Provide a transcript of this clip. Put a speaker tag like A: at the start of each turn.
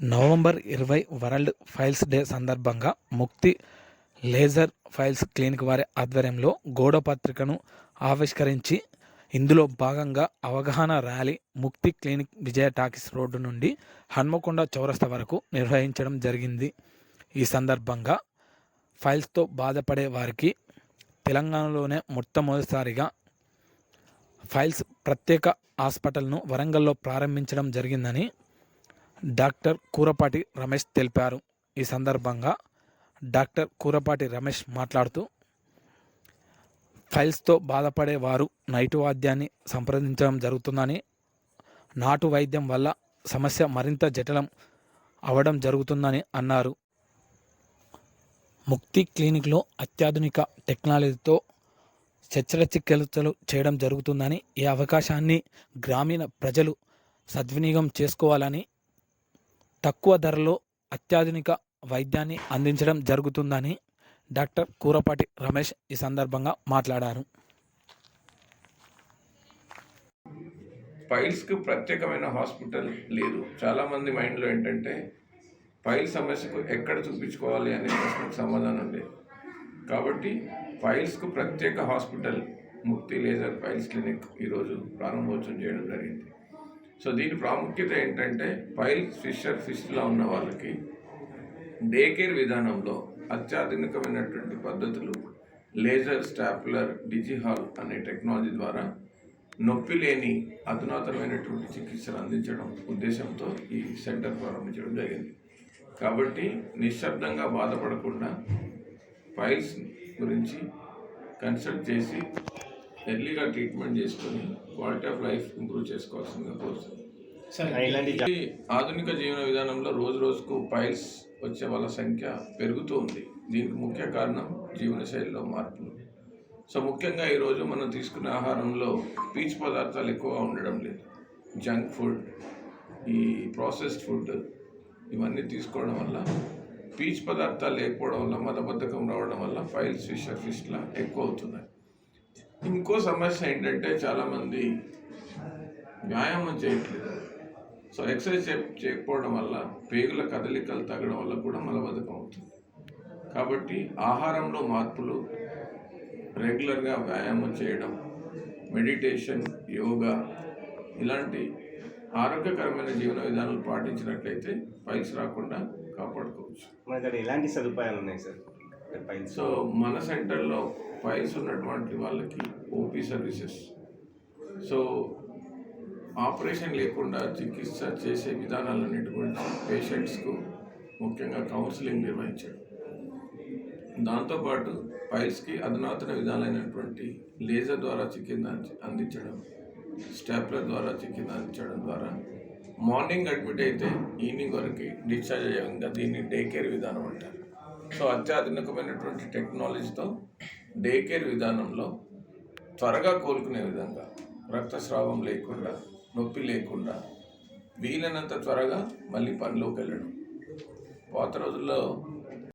A: November ఇరవై world files day సందర్భంగా ముక్తి లేజర్ ఫైల్స్ క్లినిక్ వారి ఆధ్వర్యంలో గోడ పత్రికను ఆవిష్కరించి ఇందులో భాగంగా అవగాహన ర్యాలీ ముక్తి క్లినిక్ విజయ టాకీస్ రోడ్డు నుండి హన్మకొండ చౌరస్తా వరకు నిర్వహించడం జరిగింది. ఈ సందర్భంగా ఫైల్స్తో బాధపడే వారికి తెలంగాణలోనే మొట్టమొదటిసారిగా ఫైల్స్ ప్రత్యేక హాస్పిటల్ను వరంగల్లో ప్రారంభించడం జరిగిందని డాక్టర్ కూరపాటి రమేష్ తెలిపారు. ఈ సందర్భంగా డాక్టర్ కూరపాటి రమేష్ మాట్లాడుతూ ఫైల్స్తో బాధపడే వారు నైటు వాద్యాన్ని సంప్రదించడం జరుగుతుందని నాటు వైద్యం వల్ల సమస్య మరింత జటిలం అవడం జరుగుతుందని అన్నారు. ముక్తి క్లినిక్లో అత్యాధునిక టెక్నాలజీతో శస్త్రచికిత్సలు చేయడం జరుగుతుందని ఈ అవకాశాన్ని గ్రామీణ ప్రజలు సద్వినియోగం చేసుకోవాలని తక్కువ ధరలో అత్యాధునిక వైద్యాన్ని అందించడం జరుగుతుందని డాక్టర్ కూరపాటి రమేష్ ఈ సందర్భంగా మాట్లాడారు.
B: పైల్స్కి ప్రత్యేకమైన హాస్పిటల్ లేదు. చాలామంది మైండ్లో ఏంటంటే పైల్ సమస్యకు ఎక్కడ చూపించుకోవాలి అనే ప్రశ్నకు సమాధానం లేదు కాబట్టి పైల్స్కు ప్రత్యేక హాస్పిటల్ ముక్తి లేజర్ పైల్స్ క్లినిక్ ఈరోజు ప్రారంభోత్సవం చేయడం జరిగింది. సో దీని ప్రాముఖ్యత ఏంటంటే పైల్స్ ఫిషర్ ఫిష్లా ఉన్న వాళ్ళకి డే కేర్ విధానంలో అత్యాధునికమైనటువంటి పద్ధతులు లేజర్ స్టాప్లర్ డిజిహాల్ అనే టెక్నాలజీ ద్వారా నొప్పి లేని అధునాతనమైనటువంటి చికిత్సలు అందించడం ఉద్దేశంతో ఈ సెంటర్ ప్రారంభించడం జరిగింది. కాబట్టి నిశ్శబ్దంగా బాధపడకుండా ఫైల్స్ గురించి కన్సల్ట్ చేసి ఎర్లీగా ట్రీట్మెంట్ చేసుకొని క్వాలిటీ ఆఫ్ లైఫ్ ఇంప్రూవ్ చేసుకోవాల్సిందిగా కోరుతుంది ఆధునిక జీవన విధానంలో రోజు రోజుకు పైల్స్ వచ్చే వాళ్ళ సంఖ్య పెరుగుతూ ఉంది. దీనికి ముఖ్య కారణం జీవనశైలిలో మార్పులు. సో ముఖ్యంగా ఈరోజు మనం తీసుకునే ఆహారంలో పీచు పదార్థాలు ఎక్కువగా ఉండడం లేదు. జంక్ ఫుడ్ ఈ ప్రాసెస్డ్ ఫుడ్ ఇవన్నీ తీసుకోవడం వల్ల పీచు పదార్థాలు లేకపోవడం వల్ల మదబద్ధకం రావడం వల్ల ఫైల్స్ ఫిషర్ ఫిష్లా ఎక్కువ అవుతున్నాయి. ఇంకో సమస్య ఏంటంటే చాలామంది వ్యాయామం చేయట్లేదు. సో ఎక్సర్సైజ్ చేయకపోవడం వల్ల పేగుల కదలికలు తగ్గడం వల్ల కూడా మలబద్ధకం అవుతుంది. కాబట్టి ఆహారంలో మార్పులు రెగ్యులర్గా వ్యాయామం చేయడం మెడిటేషన్ యోగా ఇలాంటి ఆరోగ్యకరమైన జీవన విధానాలు పాటించినట్లయితే పైల్స్ రాకుండా కాపాడుకోవచ్చు.
C: మన దగ్గర ఎలాంటి సదుపాయాలు ఉన్నాయి సార్?
B: సో మన సెంటర్లో ఫైల్స్ ఉన్నటువంటి వాళ్ళకి ఓపీ సర్వీసెస్. సో ఆపరేషన్ లేకుండా చికిత్స చేసే విధానాలన్నిటి గురించి పేషెంట్స్కు ముఖ్యంగా కౌన్సిలింగ్ నిర్వహించడం దాంతోపాటు ఫైల్స్కి అధునాతన విధాలైనటువంటి లేజర్ ద్వారా చికిత్స అంది- అందించడం స్టాప్లర్ ద్వారా చికిత్స అందించడం ద్వారా మార్నింగ్ అడ్మిట్ అయితే ఈవినింగ్ వరకు డిశ్చార్జ్ అయ్యే విధంగా దీన్ని డే కేర్ విధానం అంటారు. సో అత్యాధునికమైనటువంటి టెక్నాలజీతో డే కేర్ విధానంలో త్వరగా కోలుకునే విధంగా రక్తస్రావం లేకుండా నొప్పి లేకుండా వీలైనంత త్వరగా మళ్ళీ పనిలోకి వెళ్ళడం. పాత రోజుల్లో